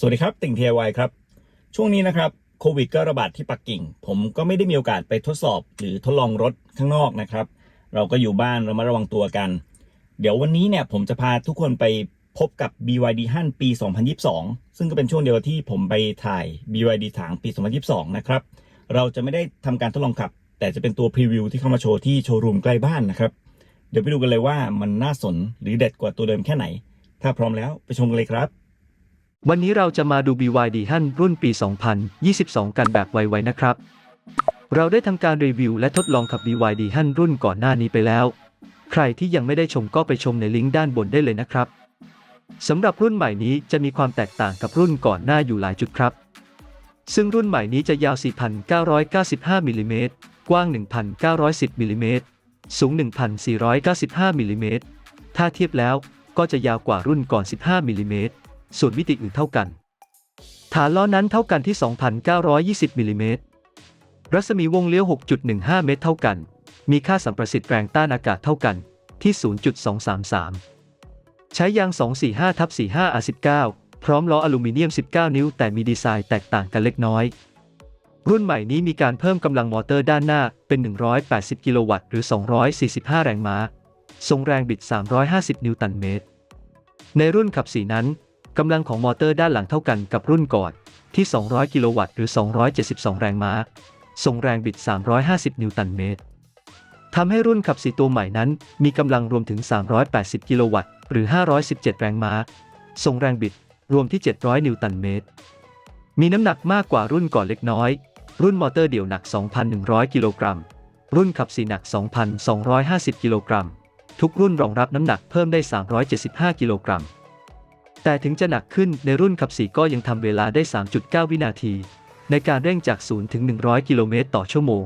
สวัสดีครับ ติ่ง DIY ครับ ช่วงนี้นะครับโควิดก็ระบาดที่ปักกิ่ง ผมก็ไม่ได้มีโอกาสไปทดสอบ หรือทดลองรถข้างนอกนะครับ เราก็อยู่บ้านเรามาระวังตัวกัน เดี๋ยววันนี้เนี่ยผมจะพาทุกคนไปพบกับ BYD ฮั่นปี 2022 ซึ่งก็เป็นช่วงเดียวที่ผมไปถ่าย BYD ถางปี 2022 นะครับ เราจะไม่ได้ทำการทดลองขับ แต่จะเป็นตัวพรีวิวที่เข้ามาโชว์ที่โชว์รูมใกล้บ้านนะครับ เดี๋ยวไปดูกันเลยว่ามันน่าสนหรือเด็ดกว่าตัวเดิมแค่ไหน ถ้าพร้อมแล้วไปชมกันเลยครับ วันนี้เราจะมาดู BYD ฮั่นรุ่นปี 2022 กันแบบไวๆนะครับ เราได้ทำการรีวิวและทดลองขับ BYD ฮั่นรุ่นก่อนหน้านี้ไปแล้ว ใครที่ยังไม่ได้ชมก็ไปชมในลิงก์ด้านบนได้เลยนะครับสำหรับรุ่นใหม่นี้จะมีความแตกต่างกับรุ่นก่อนหน้าอยู่หลายจุดครับ ซึ่งรุ่นใหม่นี้จะยาว 4,995มิลลิเมตรกว้าง 1,910มิลลิเมตรสูง 1,495มิลลิเมตรถ้าเทียบแล้วก็จะยาวกว่ารุ่นก่อน 15มิลลิเมตร ส่วนมิติอื่นเท่ากัน ฐานล้อนั้นเท่ากันที่ 2,920มิลลิเมตรรัศมีวงเลี้ยว 6.15 เมตร เท่ากัน มีค่าสัมประสิทธิ์แรงต้านอากาศเท่ากันที่ 0.233 ใช้ยาง 245ทับ45 R19 พร้อมล้ออลูมิเนียม 19 นิ้ว แต่มีดีไซน์แตกต่างกันเล็กน้อย รุ่นใหม่นี้มีการเพิ่มกำลังมอเตอร์ด้านหน้าเป็น 180 กิโลวัตต์หรือ 245 แรงม้า ทรงแรงบิด 350 นิวตันเมตร ในรุ่นขับสีนั้น กำลังของมอเตอร์ด้านหลังเท่ากันกับรุ่นก่อนที่ 200 กิโลวัตต์หรือ 272 แรงม้า ส่งแรงบิด 350 นิวตันเมตรทำให้รุ่นขับสีตัวใหม่นั้น มีกำลังรวมถึง 380 กิโลวัตต์หรือ 517 แรงม้า ส่งแรงบิดรวมที่ 700 นิวตันเมตร มีน้ำหนักมากกว่ารุ่นก่อนเล็กน้อย รุ่นมอเตอร์เดี่ยวหนัก 2,100 กิโลกรัม รุ่นขับสีหนัก 2,250 กิโลกรัม ทุกรุ่นรองรับน้ำหนักเพิ่มได้ 375 กิโลกรัม แต่ถึงจะหนักขึ้นในรุ่นขับสีก็ยังทำเวลาได้ 3.9 วินาที ในการเร่งจาก 0 ถึง 100 กิโลเมตรต่อชั่วโมง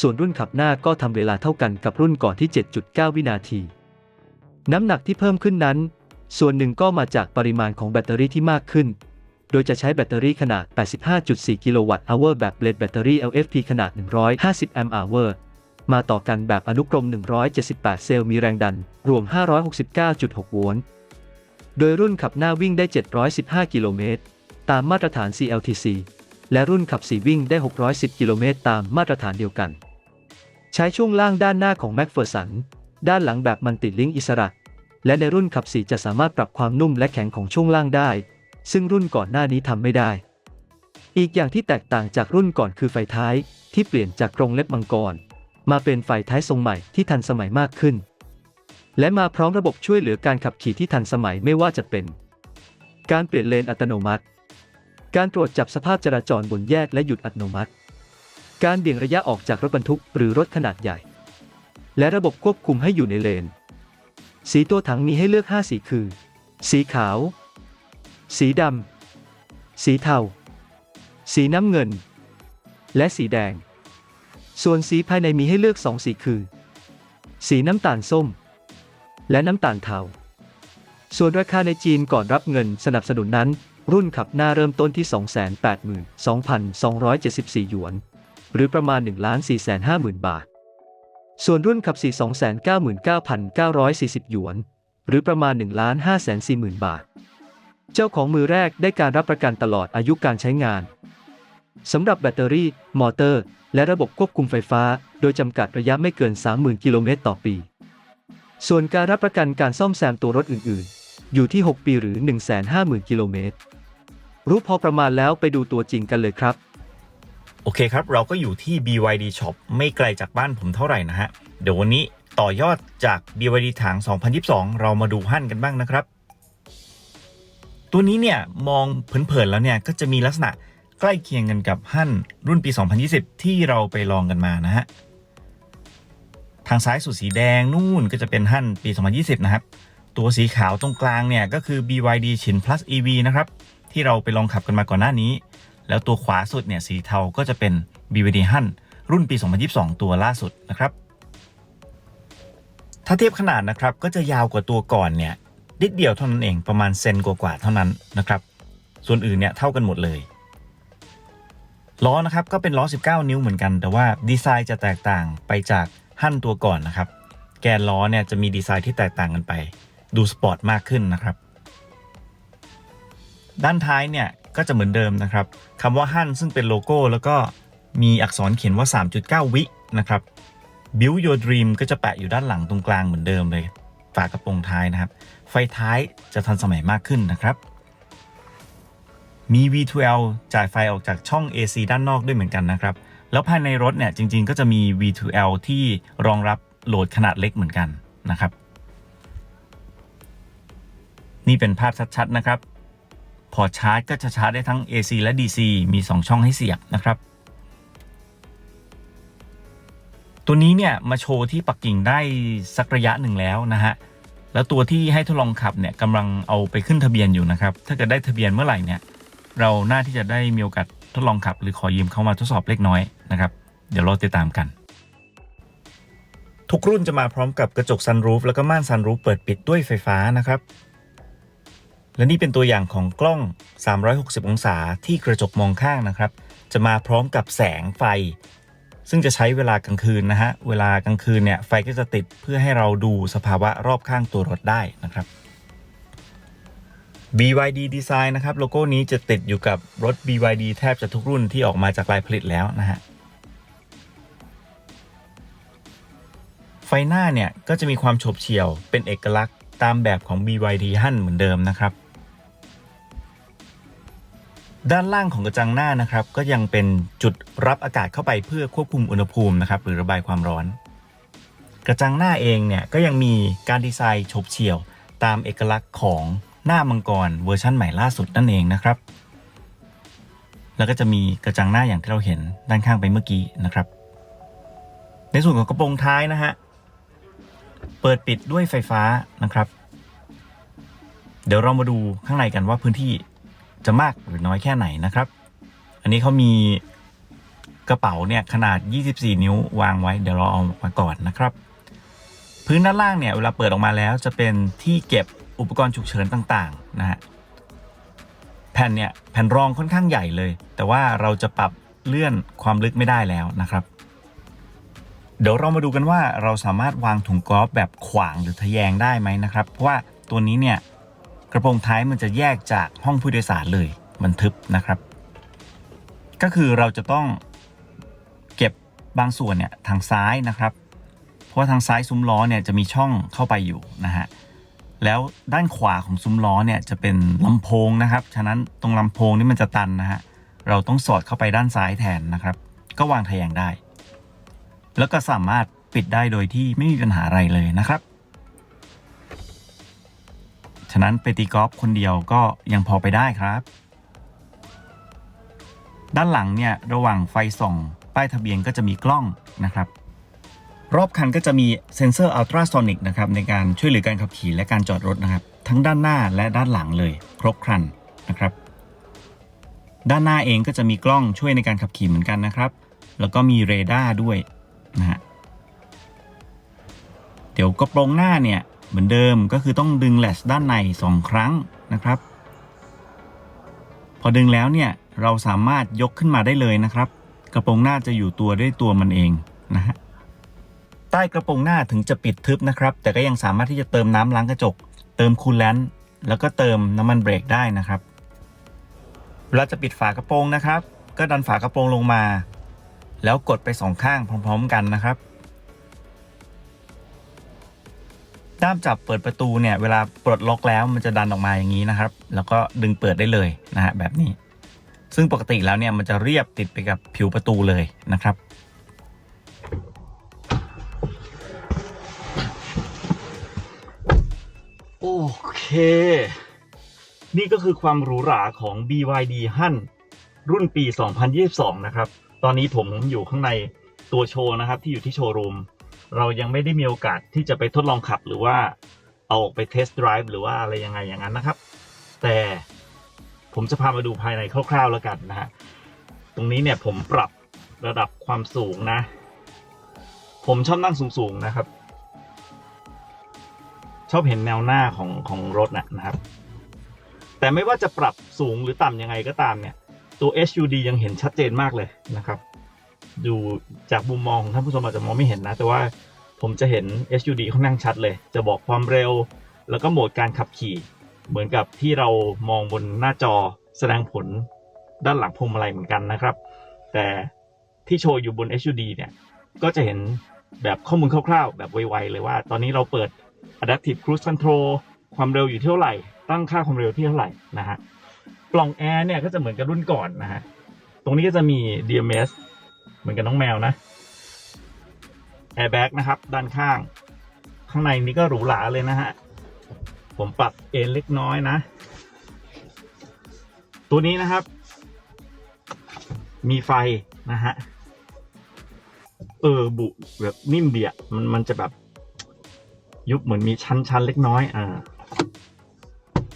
ส่วนรุ่นขับหน้าก็ทำเวลาเท่ากันกับรุ่นก่อนที่ 7.9 วินาที น้ำหนักที่เพิ่มขึ้นนั้น ส่วนหนึ่งก็มาจากปริมาณของแบตเตอรี่ที่มากขึ้น โดยจะใช้แบตเตอรี่ขนาด 85.4 กิโลวัตต์อเวอร์แบบเบลดแบตเตอรี่ LFP ขนาด 150 แอมป์อเวอร์มาต่อกันแบบอนุกรม 178 เซลล์มีแรงดัน รวม 569.6 โวลต์ โดยรุ่นขับหน้าวิ่งได้ 715 กิโลเมตร ตามมาตรฐาน CLTC และรุ่นขับสีวิ่งได้ 610 กิโลเมตร ตามมาตรฐานเดียวกัน ใช้ช่วงล่างด้านหน้าของ m c p h e r s o n ด้านหลังแบบมันติดลิงก์อิสระ และในรุ่นขับสีจะสามารถปรับความนุ่มและแข็งของช่วงล่างได้ ซึ่งรุ่นก่อนหน้านี้ทำไม่ได้ อีกอย่างที่แตกต่างจากรุ่นก่อนคือไฟท้ายที่เปลี่ยนจากกรงเล็บมังกร มาเป็นไฟท้ายทรงใหม่ที่ทันสมัยมากขึ้น และมาพร้อมระบบช่วยเหลือการขับขี่ที่ทันสมัยไม่ว่าจะเป็น การเปลี่ยนเลนอัตโนมัติ การตรวจจับสภาพจราจรบนแยกและหยุดอัตโนมัติ การเบี่ยงระยะออกจากรถบรรทุกหรือรถขนาดใหญ่ และระบบควบคุมให้อยู่ในเลน สีตัวถังมีให้เลือก 5 สีคือ สีขาว สีดำ สีเทา สีน้ำเงิน และสีแดง ส่วนสีภายในมีให้เลือก 2 สีคือ สีน้ำตาลส้ม และน้ำตาลเทา ส่วนราคาในจีนก่อนรับเงินสนับสนุนนั้น รุ่นขับหน้าเริ่มต้นที่ 282,274 หยวน หรือประมาณ 1,450,000 บาท ส่วนรุ่นขับสี299,940 หยวน หรือประมาณ 1,540,000 บาท เจ้าของมือแรกได้การรับประกันตลอดอายุการใช้งานสำหรับแบตเตอรี่ มอเตอร์ และระบบควบคุมไฟฟ้า โดยจำกัดระยะไม่เกิน 30,000 กิโลเมตรต่อปี ส่วนการรับประกันการซ่อมแซมตัวรถอื่นๆ อยู่ที่ 6 ปีหรือ 150,000 กิโลเมตร รู้พอประมาณแล้วไปดูตัวจริงกันเลยครับ โอเคครับ เราก็อยู่ที่ BYD Shop ไม่ไกลจากบ้านผมเท่าไหร่นะฮะ เดี๋ยววันนี้ต่อยอดจาก BYD ถาง2022 เรามาดูฮั่นกันบ้างนะครับ ตัวนี้เนี่ยมองเผินๆแล้วเนี่ยก็จะมีลักษณะใกล้เคียงกันกับฮั่นรุ่นปี 2020 ที่เราไปลองกันมานะฮะ ทางซ้ายสุดสีแดงนู่นก็จะเป็นฮั่นปี 2020 นะครับ ตัวสีขาวตรงกลางเนี่ยก็คือ BYD ชิน plus EV นะครับ ที่เราไปลองขับกันมาก่อนหน้านี้ แล้วตัวขวาสุดเนี่ยสีเทาก็จะเป็น BYD ฮั่นรุ่นปี 2022 ตัวล่าสุดนะครับ ถ้าเทียบขนาดนะครับก็จะยาวกว่าตัวก่อนเนี่ยนิดเดียวเท่านั้นเองประมาณเซนกว่าๆเท่านั้นนะครับ ส่วนอื่นเนี่ยเท่ากันหมดเลยล้อนะครับก็เป็นล้อ 19 นิ้วเหมือนกัน แต่ว่าดีไซน์จะแตกต่างไปจาก ฮั่นตัวก่อนนะครับ แกนล้อเนี่ยจะมีดีไซน์ที่แตกต่างกันไป ดูสปอร์ตมากขึ้นนะครับ ด้านท้ายเนี่ยก็จะเหมือนเดิมนะครับคำว่าฮั่นซึ่งเป็นโลโก้ แล้วก็มีอักษรเขียนว่า 3.9 วินะครับ Build Your Dream ก็จะแปะอยู่ด้านหลังตรงกลางเหมือนเดิมเลย ฝากระโปรงท้ายนะครับ ไฟท้ายจะทันสมัยมากขึ้นนะครับ มี V2L จ่ายไฟออกจากช่อง AC ด้านนอกด้วยเหมือนกันนะครับ แล้วภายในรถเนี่ยจริงๆ ก็จะมี V2L ที่รองรับโหลดขนาดเล็กเหมือนกันนะครับ นี่เป็นภาพชัดๆนะครับ พอชาร์จก็จะชาร์จได้ทั้ง AC และ DC มี 2 ช่องให้เสียบนะครับ ตัวนี้เนี่ยมาโชว์ที่ปักกิ่งได้สักระยะหนึ่งแล้วนะฮะแล้วตัวที่ให้ทดลองขับเนี่ยกำลังเอาไปขึ้นทะเบียนอยู่นะครับ ถ้าเกิดได้ทะเบียนเมื่อไหร่เนี่ย เราน่าที่จะได้มีโอกาส ดลองขับ หรือขอยืมเข้ามาทดสอบเล็กน้อยนะครับ เดี๋ยวเราติดตามกัน ทุกรุ่นจะมาพร้อมกับกระจกซันรูฟแล้วก็ม่านซันรูฟเปิดปิดด้วยไฟฟ้านะครับ และนี่เป็นตัวอย่างของกล้อง 360 องศาที่กระจกมองข้างนะครับ จะมาพร้อมกับแสงไฟ ซึ่งจะใช้เวลากลางคืนนะฮะ เวลากลางคืนเนี่ยไฟก็จะติดเพื่อให้เราดูสภาวะรอบข้างตัวรถได้นะครับ BYD Design นะครับ โลโก้นี้จะติดอยู่กับรถ BYD แทบจะทุกรุ่นที่ออกมาจากลายผลิตแล้วนะฮะ ไฟหน้าเนี่ย ก็จะมีความโฉบเฉี่ยวเป็นเอกลักษณ์ตามแบบของ BYD ฮั่นเหมือนเดิมนะครับ ด้านล่างของกระจังหน้านะครับ ก็ยังเป็นจุดรับอากาศเข้าไปเพื่อควบคุมอุณหภูมินะครับ หรือระบายความร้อน กระจังหน้าเองเนี่ยก็ยังมีการดีไซน์โฉบเฉี่ยวตามเอกลักษณ์ของ หน้ามังกรเวอร์ชั่นใหม่ล่าสุดนั่นเองนะครับ แล้วก็จะมีกระจังหน้าอย่างที่เราเห็นด้านข้างไปเมื่อกี้นะครับ ในส่วนของกระโปรงท้ายนะฮะ เปิดปิดด้วยไฟฟ้านะครับ เดี๋ยวเรามาดูข้างในกันว่าพื้นที่จะมากหรือน้อยแค่ไหนนะครับ อันนี้เขามีกระเป๋าเนี่ยขนาด 24 นิ้ววางไว้ เดี๋ยวเราเอามาก่อนนะครับ พื้นด้านล่างเนี่ยเวลาเปิดออกมาแล้วจะเป็นที่เก็บ อุปกรณ์ฉุกเฉินต่างๆนะฮะแผ่นเนี่ยแผ่นรองค่อนข้างใหญ่เลย แต่ว่าเราจะปรับเลื่อนความลึกไม่ได้แล้วนะครับ เดี๋ยวเรามาดูกันว่าเราสามารถวางถุงกอล์ฟแบบขวางหรือทะแยงได้ไหมนะครับ เพราะว่าตัวนี้เนี่ยกระโปรงท้ายมันจะแยกจากห้องผู้โดยสารเลย มันทึบนะครับ ก็คือเราจะต้องเก็บบางส่วนเนี่ยทางซ้ายนะครับ เพราะว่าทางซ้ายซุ้มล้อเนี่ยจะมีช่องเข้าไปอยู่นะฮะ แล้วด้านขวาของซุ้มล้อเนี่ยจะเป็นลำโพงนะครับ ฉะนั้นตรงลำโพงนี่มันจะตันนะฮะ เราต้องสอดเข้าไปด้านซ้ายแทนนะครับ ก็วางทะแยงได้ แล้วก็สามารถปิดได้โดยที่ไม่มีปัญหาอะไรเลยนะครับ ฉะนั้นไปตีกอล์ฟคนเดียวก็ยังพอไปได้ครับ ด้านหลังเนี่ยระหว่างไฟส่อง ป้ายทะเบียนก็จะมีกล้องนะครับ รอบคันก็จะมีเซ็นเซอร์อัลตราโซนิกนะครับในการช่วยเหลือการขับขี่และการจอดรถนะครับ ทั้งด้านหน้าและด้านหลังเลย ครบครันนะครับ ด้านหน้าเองก็จะมีกล้องช่วยในการขับขี่เหมือนกันนะครับ แล้วก็มีเรดาร์ด้วยนะฮะเดี๋ยวกระโปรงหน้าเนี่ยเหมือนเดิมก็คือต้องดึงแลชด้านใน 2 ครั้งนะครับ พอดึงแล้วเนี่ยเราสามารถยกขึ้นมาได้เลยนะครับ กระโปรงหน้าจะอยู่ตัวด้วยตัวมันเองนะฮะ ใต้กระโปรงหน้าถึงจะปิดทึบนะครับ แต่ก็ยังสามารถที่จะเติมน้ำล้างกระจก เติมคูลแลนต์แล้วก็เติมน้ำมันเบรกได้นะครับเวลาจะปิดฝากระโปรงนะครับ ก็ดันฝากระโปรงลงมา แล้วกดไปสองข้างพร้อม ๆ กันนะครับ ด้ามจับเปิดประตูเนี่ยเวลาปลดล็อกแล้วมันจะดันออกมาอย่างนี้นะครับ แล้วก็ดึงเปิดได้เลยนะฮะแบบนี้ ซึ่งปกติแล้วเนี่ยมันจะเรียบติดไปกับผิวประตูเลยนะครับ เค นี่ก็คือความหรูหราของ BYD ฮั่นรุ่นปี 2022 นะครับ ตอนนี้ผมอยู่ข้างในตัวโชว์นะครับ ที่อยู่ที่โชว์รูม เรายังไม่ได้มีโอกาสที่จะไปทดลองขับหรือว่าเอาออกไปเทสต์ไดรฟ์หรือว่าอะไรยังไงอย่างนั้นนะครับ แต่ผมจะพามาดูภายในคร่าวๆแล้วกันนะฮะ ตรงนี้เนี่ยผมปรับระดับความสูงนะ ผมชอบนั่งสูงๆนะครับ ชอบเห็นแนวหน้าของของรถนะนะครับ แต่ไม่ว่าจะปรับสูงหรือต่ำยังไงก็ตามเนี่ย ตัว SUD ยังเห็นชัดเจนมากเลยนะครับดูจากมุมมองของท่านผู้ชมอาจจะมองไม่เห็นนะ แต่ว่าผมจะเห็น SUD ค่อนข้างชัดเลย จะบอกความเร็ว แล้วก็โหมดการขับขี่ เหมือนกับที่เรามองบนหน้าจอแสดงผลด้านหลังพวงมาลัยเหมือนกันนะครับ แต่ที่โชว์อยู่บน HUD เนี่ย ก็จะเห็นแบบข้อมูลคร่าวๆ แบบไวๆเลยว่า ตอนนี้เราเปิด Adaptive Cruise Control ความเร็วอยู่เท่าไหร่ ตั้งค่าความเร็วที่เท่าไหร่นะฮะปล่องแอร์เนี่ยก็จะเหมือนกับรุ่นก่อนนะฮะตรงนี้ก็จะมี DMS เหมือนกับน้องแมวนะ Airbag นะครับด้านข้าง ข้างในนี้ก็หรูหราเลยนะฮะผมปรับเอนเล็กน้อยนะ ตัวนี้นะครับ มีไฟนะฮะเออบุแบบนิ่มเดียมันมันจะแบบ ยุบเหมือนมีชั้นชั้นเล็กน้อยอ่า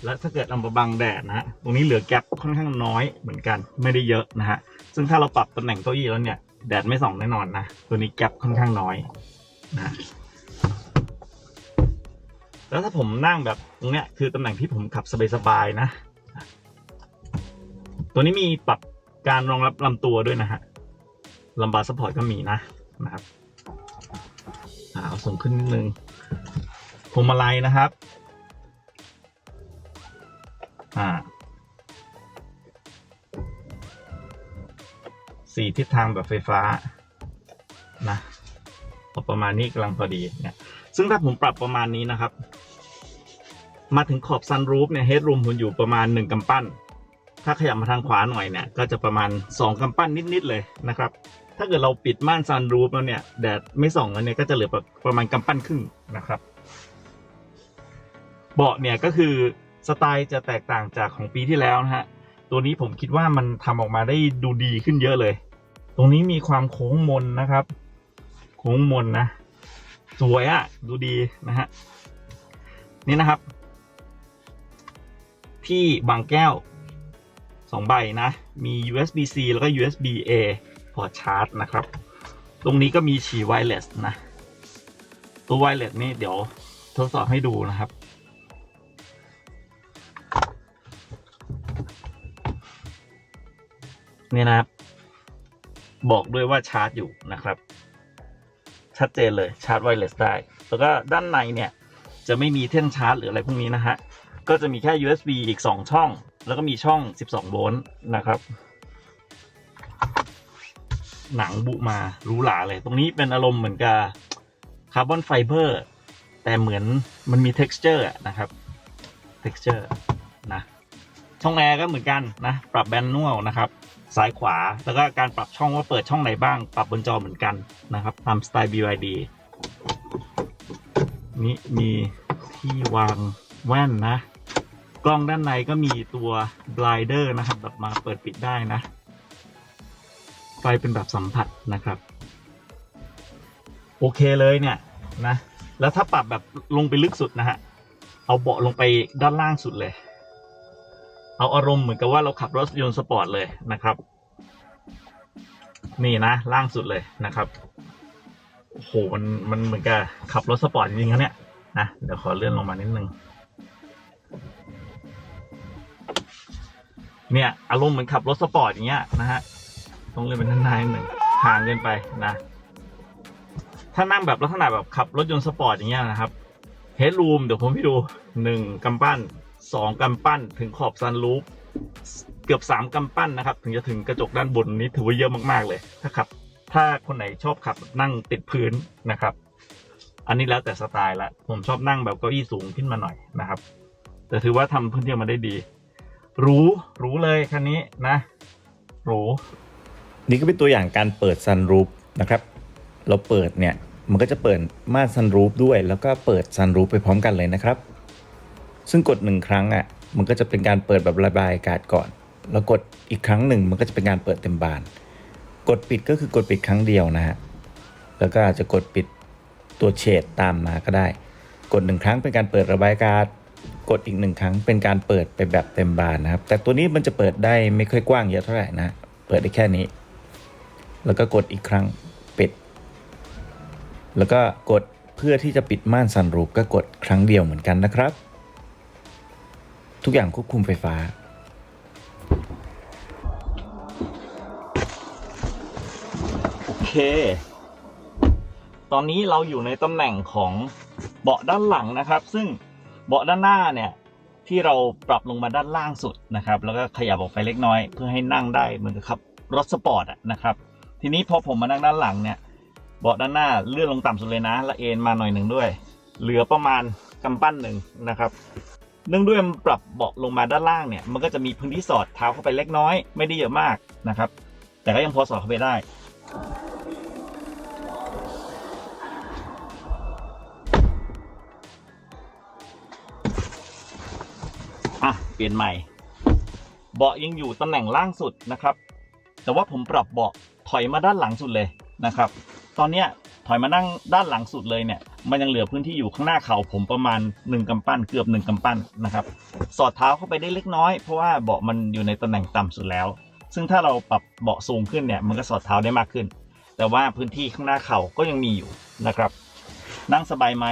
และถ้าเกิดเอามาบังแดดนะฮะตรงนี้เหลือแกลบค่อนข้างน้อยเหมือนกันไม่ได้เยอะนะฮะซึ่งถ้าเราปรับตำแหน่งเก้าอี้แล้วเนี่ยแดดไม่ส่องแน่นอนนะตัวนี้แกลบค่อนข้างน้อยนะแล้วถ้าผมนั่งแบบตรงเนี้ยคือตำแหน่งที่ผมขับสบายๆนะ ตัวนี้มีปรับการรองรับลำตัวด้วยนะฮะลำบาร์สปอร์ตก็มีนะนะครับอ่าเอาสูงขึ้นนิดนึง พวงมาลัยนะครับ อ่าสี่ทิศทางแบบไฟฟ้านะเอประมาณนี้กำลังพอดีเนี่ย ซึ่งถ้าผมปรับประมาณนี้นะครับ มาถึงขอบซันรูฟเนี่ยเฮดรูมผมอยู่ประมาณ1กำปั้น ถ้าขยับมาทางขวาหน่อยเนี่ย ก็จะประมาณ2กำปั้นนิด ๆ เลยนะครับ ถ้าเกิดเราปิดม่านซันรูฟแล้วเนี่ย แดดไม่ส่องแล้วเนี่ยก็จะเหลือประมาณกำปั้นครึ่งนะครับ เบาะเนี่ยก็คือสไตล์จะแตกต่างจากของปีที่แล้วนะฮะ ตัวนี้ผมคิดว่ามันทำออกมาได้ดูดีขึ้นเยอะเลย ตรงนี้มีความโค้งมนนะครับ โค้งมนนะ สวยอะ่ะดูดีนะฮะ นี่นะครับ ที่บางแก้วสองใบนะ มี USB C แล้วก็ USB A พอชาร์จนะครับ ตรงนี้ก็มีฉี่ไวเลสนะ ตัวไวเลสนี่เดี๋ยวทดสอบให้ดูนะครับ นี่นะครับ บอกด้วยว่าชาร์จอยู่นะครับ ชัดเจนเลยชาร์จไวเลสได้ แล้วก็ด้านในเนี่ย จะไม่มีเท่นชาร์จหรืออะไรพวกนี้นะฮะ ก็จะมีแค่ USB อีก 2 ช่อง แล้วก็มีช่อง 12 โวลต์นะครับ หนังบุมาหรูหราเลย ตรงนี้เป็นอารมณ์เหมือนกับคาร์บอนไฟเบอร์แต่เหมือนมันมี texture อะนะครับ texture นะช่องแอร์ก็เหมือนกันนะปรับแบนนวลนะครับซ้ายขวาแล้วก็การปรับช่องว่าเปิดช่องไหนบ้าง ปรับบนจอเหมือนกันนะครับตามสไตล์ BYD นี่มีที่วางแว่นนะ กล้องด้านในก็มีตัว blinder นะครับแบบมาเปิดปิดได้นะ ไฟเป็นแบบสัมผัสนะครับ โอเคเลยเนี่ยนะ แล้วถ้าปรับแบบลงไปลึกสุดนะฮะ เอาเบาะลงไปด้านล่างสุดเลย เอาอารมณ์เหมือนกับว่าเราขับรถยนต์สปอร์ตเลยนะครับ นี่นะล่างสุดเลยนะครับโอ้โหมันมันเหมือนกับขับรถสปอร์ตจริงๆนะเนี่ยนะเดี๋ยวขอเลื่อนลงมานิดนึงเนี่ยอารมณ์เหมือนขับรถสปอร์ตอย่างเงี้ยนะฮะ ต้องเลื่อนเป็นด้านหน้านิดหนึ่งห่างเกินไปนะ ถ้านั่งแบบลักษณะแบบขับรถยนต์สปอร์ตอย่างเงี้ยนะครับเฮดรูมเดี๋ยวผมให้ดูหนึ่งกำปั้นสองกำปั้นถึงขอบซันรูฟเกือบสามกำปั้นนะครับ ถึงจะถึงกระจกด้านบนนี้ถือว่าเยอะมากๆเลย ถ้าขับ ถ้าคนไหนชอบขับนั่งติดพื้นนะครับ อันนี้แล้วแต่สไตล์ละผมชอบนั่งแบบเก้าอี้สูงขึ้นมาหน่อยนะครับ แต่ถือว่าทำพื้นที่มาได้ดี รูหรูเลยคันนี้นะ รู นี่ก็เป็นตัวอย่างการเปิดซันรูฟนะครับ เราเปิดเนี่ยมันก็จะเปิดม่านซันรูฟด้วย แล้วก็เปิดซันรูฟไปพร้อมกันเลยนะครับ ซึ่งกดหนึ่งครั้งอะมันก็จะเป็นการเปิดแบบระบายอากาศก่อน แล้วกดอีกครั้งหนึ่งมันก็จะเป็นการเปิดเต็มบาน กดปิดก็คือกดปิดครั้งเดียวนะฮะแล้วก็อาจจะกดปิดตัวเฉดตามมาก็ได้ กดหนึ่งครั้งเป็นการเปิดระบายอากาศกดอีกหนึ่งครั้งเป็นการเปิดไปแบบเต็มบานนะครับ แต่ตัวนี้มันจะเปิดได้ไม่ค่อยกว้างเยอะเท่าไหร่นะ เปิดได้แค่นี้ แล้วก็กดอีกครั้งปิด แล้วก็กดเพื่อที่จะปิดม่านซันรูฟก็กดครั้งเดียวเหมือนกันนะครับ ทุกอย่างควบคุมไฟฟ้า โอเค ตอนนี้เราอยู่ในตำแหน่งของเบาะด้านหลังนะครับ ซึ่งเบาะด้านหน้าเนี่ยที่เราปรับลงมาด้านล่างสุดนะครับ แล้วก็ขยับออกไปเล็กน้อย เพื่อให้นั่งได้เหมือนกับรถสปอร์ตนะครับ ทีนี้พอผมมานั่งด้านหลังเนี่ยเบาะด้านหน้าเลื่อนลงต่ำสุดเลยนะและเอ็นมาหน่อยหนึ่งด้วย เหลือประมาณกำปั้นหนึ่งนะครับเนื่องด้วยมันปรับเบาะลงมาด้านล่างเนี่ยมันก็จะมีพื้นที่สอดเท้าเข้าไปเล็กน้อย ไม่ได้เยอะมากนะครับ แต่ก็ยังพอสอดเข้าไปได้ อะ เปลี่ยนใหม่ เบาะยังอยู่ตำแหน่งล่างสุดนะครับ แต่ว่าผมปรับเบาะ ถอยมาด้านหลังสุดเลยนะครับ ตอนเนี้ยถอยมานั่งด้านหลังสุดเลยเนี่ยมันยังเหลือพื้นที่อยู่ข้างหน้าเข่าผมประมาณ 1กำปั้นเกือบ 1กำปั้นนะครับ สอดเท้าเข้าไปได้เล็กน้อยเพราะว่าเบาะมันอยู่ในตำแหน่งต่ำสุดแล้ว ซึ่งถ้าเราปรับเบาะสูงขึ้นเนี่ยมันก็สอดเท้าได้มากขึ้น แต่ว่าพื้นที่ข้างหน้าเข่าก็ยังมีอยู่นะครับ นั่งสบายไหม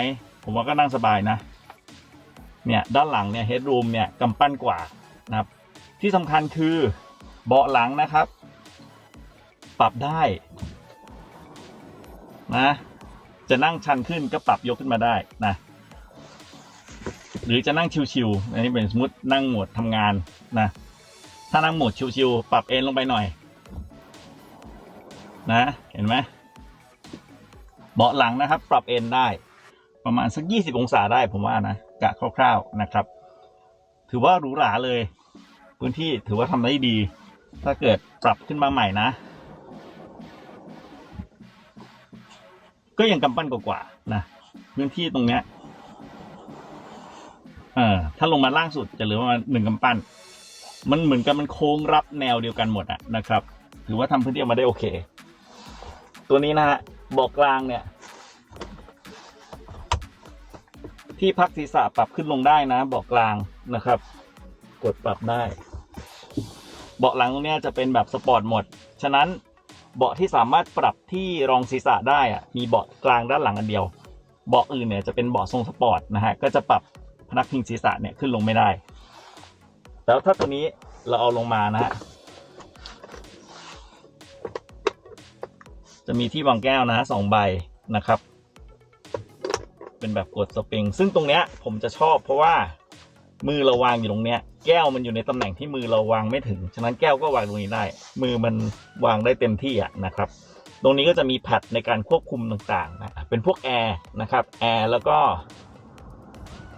ผมว่าก็นั่งสบายนะเนี่ยด้านหลังเนี่ยเฮดรูมเนี่ยกำปั้นกว่านะครับที่สำคัญคือเบาะหลังนะครับ ปรับได้นะจะนั่งชันขึ้นก็ปรับยกขึ้นมาได้นะหรือจะนั่งชิวๆอันนี้เป็นสมมตินั่งโหมดทำงานนะถ้านั่งโหมดชิวๆปรับเอนลงไปหน่อย นะเห็นไหมเบาะหลังนะครับ ปรับเอนได้ ประมาณสัก 20 องศาได้ผมว่านะกะคร่าว ๆนะครับ ถือว่าหรูหราเลย พื้นที่ถือว่าทำได้ดี ถ้าเกิดปรับขึ้นมาใหม่นะ ก็ยังกำปั้นกว่าๆนะพื้นที่ตรงเนี้ยเออถ้าลงมาล่างสุดจะเหลือประมาณหนึ่งกำปั้น มันเหมือนกับมันโค้งรับแนวเดียวกันหมดอะนะครับ ถือว่าทำพื้นที่ออกมาได้โอเค ตัวนี้นะฮะเบอกกลางเนี่ย ที่พักศีรษะปรับขึ้นลงได้นะเบาะกลางนะครับ กดปรับได้ เบาะหลังตรงเนี้ยจะเป็นแบบสปอร์ตหมด ฉะนั้น เบาะที่สามารถปรับที่รองศีรษะได้อะมีเบาะกลางด้านหลังอันเดียว เบาะอื่นเนี่ยจะเป็นเบาะทรงสปอร์ตนะฮะก็จะปรับพนักพิงศีรษะเนี่ยขึ้นลงไม่ได้ แล้วถ้าตัวนี้เราเอาลงมานะฮะจะมีที่วางแก้วนะฮะสองใบนะครับ เป็นแบบกดสปริง ซึ่งตรงเนี้ยผมจะชอบเพราะว่ามือเราวางอยู่ตรงเนี้ย แก้วมันอยู่ในตำแหน่งที่มือเราวางไม่ถึง ฉะนั้นแก้วก็วางตรงนี้ได้ มือมันวางได้เต็มที่อะนะครับ ตรงนี้ก็จะมีแพดในการควบคุมต่างๆนะเป็นพวกแอร์นะครับแอร์แล้วก็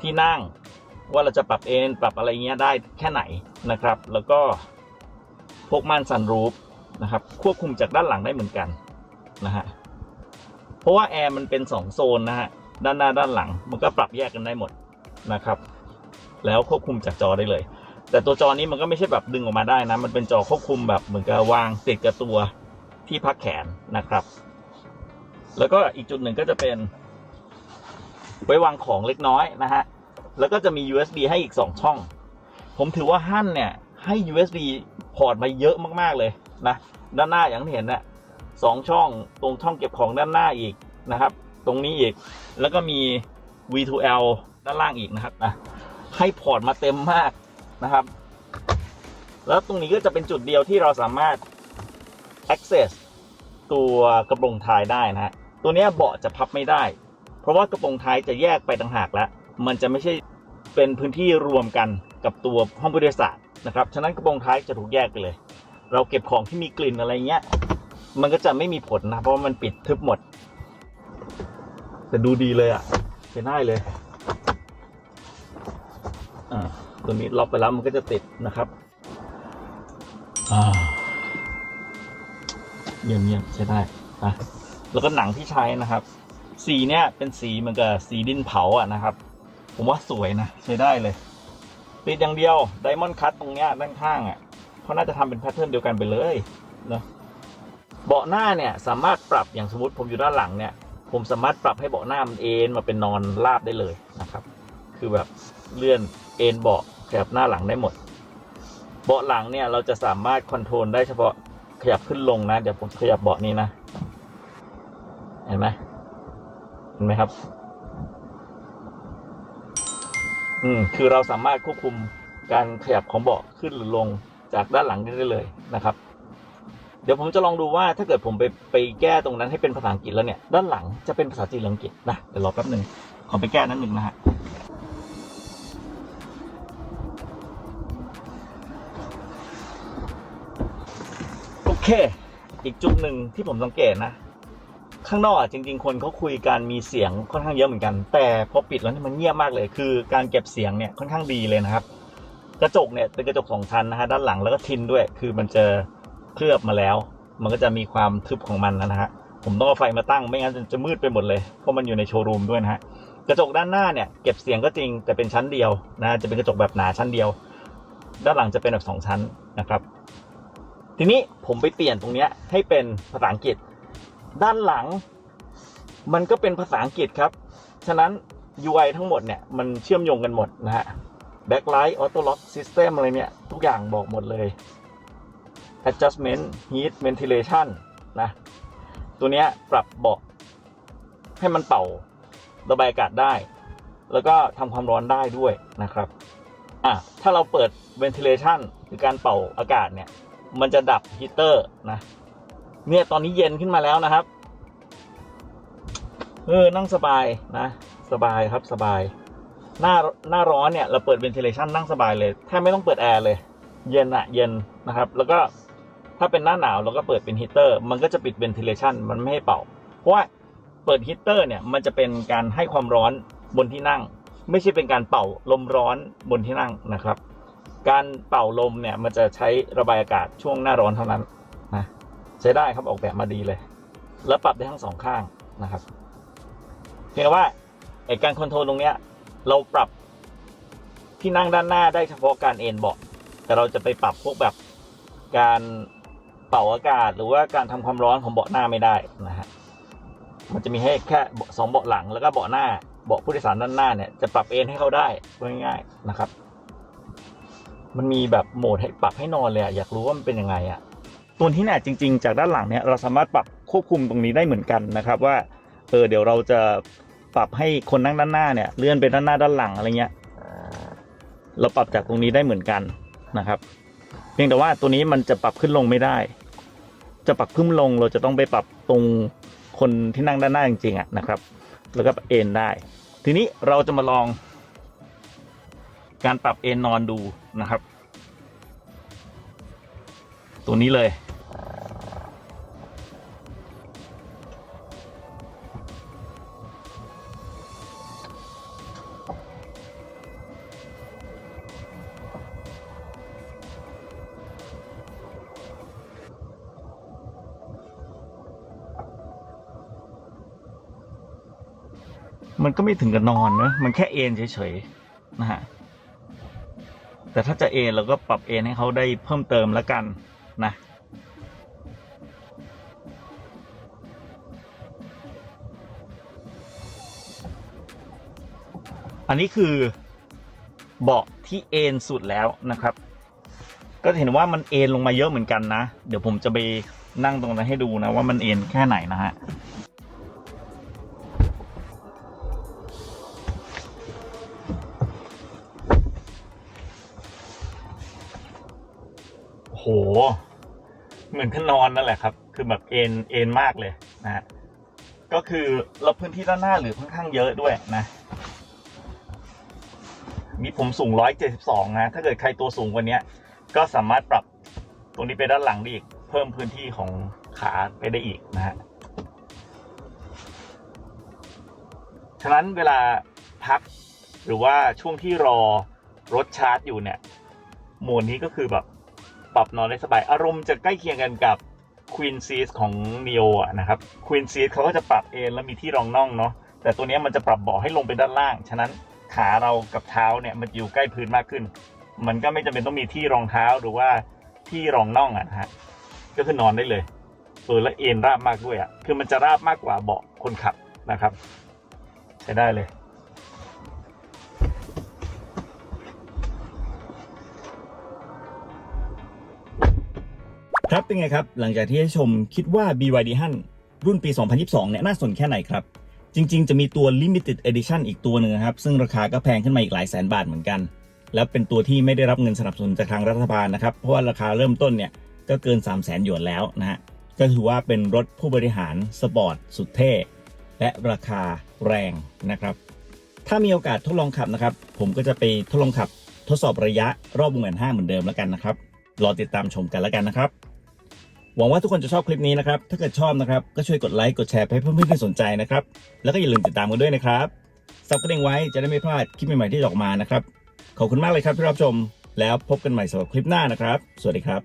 ที่นั่งว่าเราจะปรับเอนปรับอะไรเงี้ยได้แค่ไหนนะครับ แล้วก็พวกม่านซันรูฟนะครับควบคุมจากด้านหลังได้เหมือนกันนะฮะเพราะว่าแอร์มันเป็นสองโซนนะฮะด้านหน้าด้านหลังมันก็ปรับแยกกันได้หมดนะครับ แล้วควบคุมจากจอได้เลย แต่ตัวจอนี้มันก็ไม่ใช่แบบดึงออกมาได้นะ มันเป็นจอควบคุมแบบเหมือนกับวางติดกับตัวที่พักแขนนะครับ แล้วก็อีกจุดหนึ่งก็จะเป็นไว้วางของเล็กน้อยนะฮะ แล้วก็จะมี USB ให้อีก 2 ช่อง ผมถือว่าฮั่นเนี่ย ให้ USB พอร์ตมาเยอะมากๆเลยนะ ด้านหน้าอย่างที่เห็นนะสองช่องตรงช่องเก็บของด้านหน้าอีกนะครับ ตรงนี้อีก แล้วก็มี V2L ด้านล่างอีกนะครับนะ ให้พอร์ตมาเต็มมากนะครับ แล้วตรงนี้ก็จะเป็นจุดเดียวที่เราสามารถ access ตัวกระโปรงท้ายได้นะฮะตัวนี้เบาะจะพับไม่ได้ เพราะว่ากระโปรงท้ายจะแยกไปต่างหากแล้ว มันจะไม่ใช่เป็นพื้นที่รวมกันกับตัวห้องผู้โดยสารนะครับ ฉะนั้นกระโปรงท้ายจะถูกแยกไปเลย เราเก็บของที่มีกลิ่นอะไรเงี้ย มันก็จะไม่มีผลนะ เพราะว่ามันปิดทึบหมด แต่ดูดีเลยอะ่ะใช้ได้เลย ตัวนี้ล็อกไปแล้วมันก็จะติดนะครับอ่าเยี่ยมเยี่ยมใช้ได้นะแล้วก็หนังที่ใช้นะครับ สีเนี่ยเป็นสีเหมือนกับสีดินเผาอะนะครับ ผมว่าสวยนะ ใช้ได้เลยติดอย่างเดียวไดมอนด์คัตตรงเนี้ยด้านข้างอะเขาน่าจะทำเป็นแพทเทิร์นเดียวกันไปเลยเนาะเบาะหน้าเนี่ยสามารถปรับอย่างสมมติผมอยู่ด้านหลังเนี่ย ผมสามารถปรับให้เบาะหน้ามันเอนมาเป็นนอนราบได้เลยนะครับ คือแบบเลื่อน เอนเบาะขยับหน้าหลังได้หมด เบาะหลังเนี่ยเราจะสามารถคอนโทรลได้เฉพาะขยับขึ้นลงนะ เดี๋ยวผมขยับเบาะนี้นะ เห็นไหมเห็นไหมครับ อืมคือเราสามารถควบคุมการขยับของเบาะขึ้นหรือลงจากด้านหลังได้เลยนะครับ เดี๋ยวผมจะลองดูว่าถ้าเกิดผมไปไปแก้ตรงนั้นให้เป็นภาษาอังกฤษแล้วเนี่ย ด้านหลังจะเป็นภาษาจีนหรืออังกฤษนะเดี๋ยวรอแป๊บหนึ่งขอไปแก้นั้นหนึ่งนะฮะ เค อีกจุดหนึ่งที่ผมสังเกตนะ ข้างนอกอะจริง ๆ คนเขาคุยกันมีเสียงค่อนข้างเยอะเหมือนกัน แต่พอปิดแล้วนี่มันเงียบมากเลย คือการเก็บเสียงเนี่ยค่อนข้างดีเลยนะครับ กระจกเนี่ยเป็นกระจกสองชั้นนะฮะด้านหลังแล้วก็ทินด้วย คือมันจะเคลือบมาแล้ว มันก็จะมีความทึบของมันนะฮะผมต้องเอาไฟมาตั้งไม่งั้นจะมืดไปหมดเลยเพราะมันอยู่ในโชว์รูมด้วยนะฮะกระจกด้านหน้าเนี่ยเก็บเสียงก็จริงแต่เป็นชั้นเดียวนะจะเป็นกระจกแบบหนาชั้นเดียว ด้านหลังจะเป็นแบบสองชั้นนะครับ ทีนี้ผมไปเปลี่ยนตรงเนี้ยให้เป็นภาษาอังกฤษ ด้านหลัง มันก็เป็นภาษาอังกฤษครับ ฉะนั้น UI ทั้งหมดเนี่ยมันเชื่อมโยงกันหมดนะฮะ Backlight Auto Lock System อะไรเนี่ย ทุกอย่างบอกหมดเลย Adjustment Heat Ventilation นะ ตัวเนี้ยปรับเบาะให้มันเป่าระบายอากาศได้ แล้วก็ทำความร้อนได้ด้วยนะครับ อะ ถ้าเราเปิด ventilation หรือการเป่าอากาศเนี่ย มันจะดับฮีเตอร์นะ เนี่ยตอนนี้เย็นขึ้นมาแล้วนะครับ เออนั่งสบายนะ สบายครับสบาย หน้าหน้าร้อนเนี่ย เราเปิด ventilation นั่งสบายเลยแทบไม่ต้องเปิดแอร์เลย เย็นอะเย็นนะครับ แล้วก็ถ้าเป็นหน้าหนาวเราก็เปิดเป็นฮีเตอร์มันก็จะปิด ventilation มันไม่ให้เป่า เพราะว่าเปิดฮีเตอร์เนี่ยมันจะเป็นการให้ความร้อนบนที่นั่ง ไม่ใช่เป็นการเป่าลมร้อนบนที่นั่งนะครับ การเป่าลมเนี่ยมันจะใช้ระบายอากาศช่วงหน้าร้อนเท่านั้นนะใช้ได้ครับออกแบบมาดีเลย แล้วปรับได้ทั้งสองข้างนะครับเพียงแต่ว่าไอการคอนโทรลตรงเนี้ยเราปรับที่นั่งด้านหน้าได้เฉพาะการเอนเบาะแต่เราจะไปปรับพวกแบบการเป่าอากาศ หรือว่าการทำความร้อนของเบาะหน้าไม่ได้นะฮะมันจะมีให้แค่สองเบาะหลังแล้วก็เบาะหน้าเบาะผู้โดยสารด้านหน้าเนี่ยจะปรับเอนให้เขาได้ง่ายๆนะครับ มันมีแบบโหมดให้ปรับให้นอนเลยอะอยากรู้ว่ามันเป็นยังไงอะตัวที่เนี่ยจริง ๆ จากด้านหลังเนี่ยเราสามารถปรับควบคุมตรงนี้ได้เหมือนกันนะครับว่าเออเดี๋ยวเราจะปรับให้คนนั่งด้านหน้าเนี่ยเลื่อนไปด้านหน้าด้านหลังอะไรเงี้ยเราปรับจากตรงนี้ได้เหมือนกันนะครับ เพียงแต่ว่าตัวนี้มันจะปรับขึ้นลงไม่ได้ จะปรับขึ้นลงเราจะต้องไปปรับตรงคนที่นั่งด้านหน้าจริงๆอะนะครับ แล้วก็เอ็นได้ ทีนี้เราจะมาลอง การปรับเอนนอนดูนะครับ ตัวนี้เลยมันก็ไม่ถึงกับนอนนะ มันแค่เอนเฉยๆ นะฮะ แต่ถ้าจะเอนเราก็ปรับเอนให้เขาได้เพิ่มเติมแล้วกันนะอันนี้คือเบาะที่เอนสุดแล้วนะครับ ก็เห็นว่ามันเอนลงมาเยอะเหมือนกันนะ เดี๋ยวผมจะไปนั่งตรงนั้นให้ดูนะว่ามันเอนแค่ไหนนะฮะ เหมือนที่นอนนั่นแหละครับ คือแบบเอ็นเอ็นมากเลยนะฮะก็คือเราพื้นที่ด้านหน้าหรือค่อนข้างเยอะด้วยนะ มีผมสูง 172 นะ ถ้าเกิดใครตัวสูงกว่านี้ก็สามารถปรับตรงนี้ไปด้านหลังได้อีก เพิ่มพื้นที่ของขาไปได้อีกนะฮะ ฉะนั้นเวลาพักหรือว่าช่วงที่รอรถชาร์จอยู่เนี่ยโหมดนี้ก็คือแบบ ปรับนอนได้สบาย อารมณ์จะใกล้เคียงกันกับ Queen Seat ของ Neo อนะครับ Queen Seat เขาก็จะปรับเอนแล้วมีที่รองน่องเนาะแต่ตัวนี้มันจะปรับเบาะให้ลงไปด้านล่าง ฉะนั้นขาเรากับเท้าเนี่ยมันอยู่ใกล้พื้นมากขึ้น มันก็ไม่จำเป็นต้องมีที่รองเท้าหรือว่าที่รองน่องอะนะฮะก็คือนอนได้เลยเออและเอนราบมากด้วยอะคือมันจะราบมากกว่าเบาะคนขับนะครับ ใช้ได้เลย ครับเป็นไงครับ หลังจากที่ให้ชมคิดว่า BYD ฮันรุ่นปี 2022 เนี่ยน่าสนแค่ไหนครับ จริง ๆ จะมีตัว Limited Edition อีกตัวหนึ่งครับ ซึ่งราคาก็แพงขึ้นมาอีกหลายแสนบาทเหมือนกัน แล้วเป็นตัวที่ไม่ได้รับเงินสนับสนุนจากทางรัฐบาลนะครับ เพราะว่าราคาเริ่มต้นเนี่ยก็เกิน 3 0 0แสนหยวนแล้วนะฮะก็ถือว่าเป็นรถผู้บริหารสปอร์ตสุดเท่และราคาแรงนะครับ ถ้ามีโอกาสทดลองขับนะครับ ผมก็จะไปทดลองขับทดสอบระยะรอบวงแหวน5เหมือนเดิมแล้วกันนะครับ รอติดตามชมกันแล้วกันนะครับ หวังว่าทุกคนจะชอบคลิปนี้นะครับ ถ้าเกิดชอบนะครับ ก็ช่วยกดไลค์ กดแชร์ไปให้เพื่อนๆที่สนใจนะครับ แล้วก็อย่าลืมติดตามกันด้วยนะครับซับกระดิ่งไว้จะได้ไม่พลาดคลิปใหม่ๆที่จะออกมานะครับ ขอบคุณมากเลยครับที่รับชม แล้วพบกันใหม่สำหรับคลิปหน้านะครับ สวัสดีครับ